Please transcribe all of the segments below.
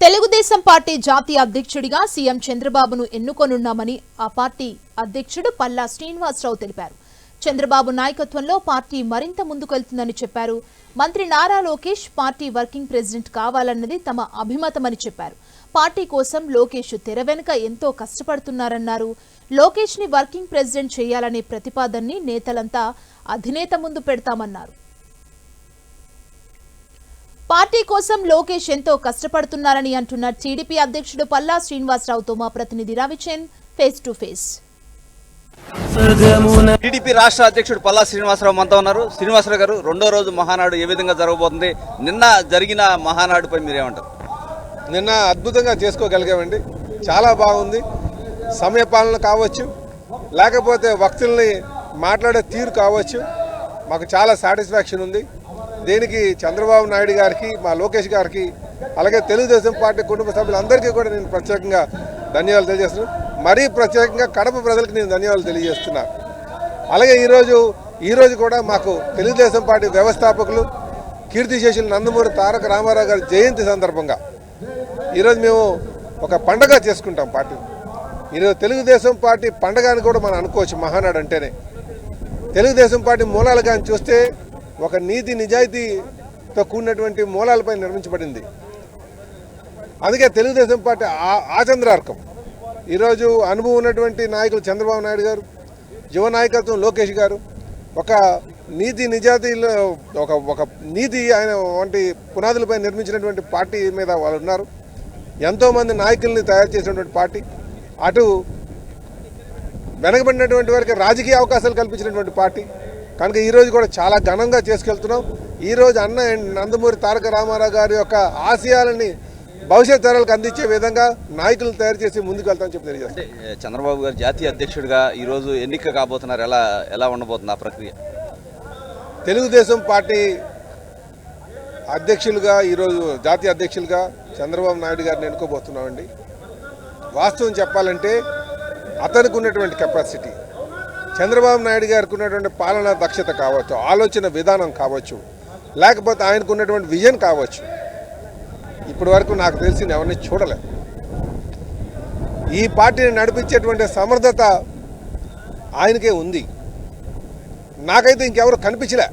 Telugu Desam party జాతీయ అధ్యక్షుడిగా CM చంద్రబాబును ఎన్నుకోనున్నామని ఆ పార్టీ అధ్యక్షుడు పల్లా శ్రీనివాసరావు తెలిపారు. చంద్రబాబు నాయకత్వంలో పార్టీ మరింత ముందుకెళ్తుందని చెప్పారు. మంత్రి Nara Lokesh party working president కావాలన్నది తమ అభిమతమని చెప్పారు. పార్టీ కోసం లోకేష్ తెర వెనుక ఎంతో కష్టపడుతున్నారన్నారు. లోకేష్ని వర్కింగ్ ప్రెసిడెంట్ చేయాలనే ప్రతిపాదనని నేతలంతా అధినేత ముందు పెడతామన్నారు. పార్టీ కోసం లోకేష్ ఎంతో కష్టపడుతున్నారని అంటున్న టీడీపీ అధ్యక్షుడు పల్లా శ్రీనివాసరావుతో మా ప్రతినిధి Ravichand face to face. TDP రాష్ట్ర అధ్యక్షుడు పల్లా శ్రీనివాసరావు మనతో ఉన్నారు. శ్రీనివాసరావు గారు రెండో రోజు మహానాడు ఏ విధంగా జరగబోతుంది? నిన్న జరిగిన మహానాడుపై మీరేమంటారు? నిన్న అద్భుతంగా చేసుకోగలిగామండి. చాలా బాగుంది. సమయపాలన కావచ్చు లేకపోతే వక్తుల్ని మాట్లాడే తీరు కావచ్చు. మాకు చాలా సాటిస్ఫాక్షన్ ఉంది. దీనికి చంద్రబాబు నాయుడు గారికి మా లోకేష్ గారికి అలాగే తెలుగుదేశం పార్టీ కుటుంబ సభ్యులందరికీ కూడా నేను ప్రత్యేకంగా ధన్యవాదాలు తెలియజేస్తున్నాను. మరీ ప్రత్యేకంగా కడప ప్రజలకు నేను ధన్యవాదాలు తెలియజేస్తున్నాను అలాగే ఈరోజు ఈరోజు కూడా మాకు తెలుగుదేశం పార్టీ వ్యవస్థాపకులు కీర్తిశేషులు నందమూరి తారక రామారావు గారి జయంతి సందర్భంగా. ఈరోజు మేము ఒక పండగ చేసుకుంటాం పార్టీ ఈరోజు తెలుగుదేశం పార్టీ పండగ అని కూడా మనం అనుకోవచ్చు మహానాడు అంటేనే. తెలుగుదేశం పార్టీ మూలాలు కానీ చూస్తే ఒక నీతి నిజాయితీతో కూడినటువంటి మూలాలపై నిర్మించబడింది. అందుకే తెలుగుదేశం పార్టీ ఆ- ఆచంద్రార్కం. ఈరోజు అనుభవం ఉన్నటువంటి నాయకులు చంద్రబాబు నాయుడు గారు యువ నాయకత్వం లోకేష్ గారు ఒక నీతి నిజాయితీలో ఒక ఒక నీతి ఆయన వంటి పునాదులపై నిర్మించినటువంటి పార్టీ మీద వాళ్ళు ఉన్నారు. ఎంతోమంది నాయకుల్ని తయారు చేసినటువంటి పార్టీ. అటు వెనకబడినటువంటి వారికి రాజకీయ అవకాశాలు కల్పించినటువంటి పార్టీ. కనుక ఈరోజు కూడా చాలా ఘనంగా చేసుకెళ్తున్నాం. ఈరోజు అన్న నందమూరి తారక రామారావు గారి యొక్క ఆశయాలని భవిష్యత్ తరాలకు అందించే విధంగా నాయకులను తయారు చేసి ముందుకు వెళ్తామని చెప్పి తెలియజేస్తాం చంద్రబాబు గారు జాతీయ అధ్యక్షుడిగా ఈరోజు ఎన్నిక కాబోతున్నారు. ఎలా ఎలా ఉండబోతుంది ఆ ప్రక్రియ? తెలుగుదేశం పార్టీ అధ్యక్షులుగా ఈరోజు జాతీయ అధ్యక్షులుగా చంద్రబాబు నాయుడు గారిని ఎన్నుకోబోతున్నామండి. వాస్తవం చెప్పాలంటే అతనికి ఉన్నటువంటి కెపాసిటీ. చంద్రబాబు నాయుడు గారికి ఉన్నటువంటి పాలనా దక్షత కావచ్చు ఆలోచన విధానం కావచ్చు లేకపోతే ఆయనకు ఉన్నటువంటి విజన్ కావచ్చు. ఇప్పటి వరకు నాకు తెలిసింది ఎవరిని చూడలే. ఈ పార్టీని నడిపించేటువంటి సమర్థత ఆయనకే ఉంది. నాకైతే ఇంకెవరు కనిపించలే.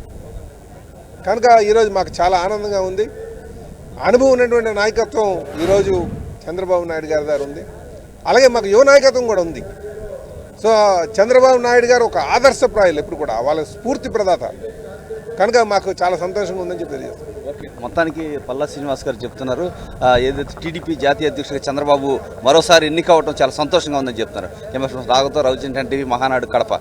కనుక ఈరోజు మాకు చాలా ఆనందంగా ఉంది. అనుభవం ఉన్నటువంటి నాయకత్వం ఈరోజు చంద్రబాబు నాయుడు గారి దగ్గర ఉంది. అలాగే మాకు యువ నాయకత్వం కూడా ఉంది. సో చంద్రబాబు నాయుడు గారు ఒక ఆదర్శప్రాయులు ఎప్పుడు కూడా. వాళ్ళ స్ఫూర్తి ప్రదాత. కనుక మాకు చాలా సంతోషంగా ఉందని చెప్పి తెలియజేస్తాను మొత్తానికి పల్లా శ్రీనివాస్ గారు చెప్తున్నారు. ఏదైతే టీడీపీ జాతీయ అధ్యక్షుడు చంద్రబాబు మరోసారి ఎన్నిక అవడం చాలా సంతోషంగా ఉందని చెప్తున్నారు. ఎంఎస్ రాఘతో రవిచంద్రన్ టీవీ మహానాడు కడప.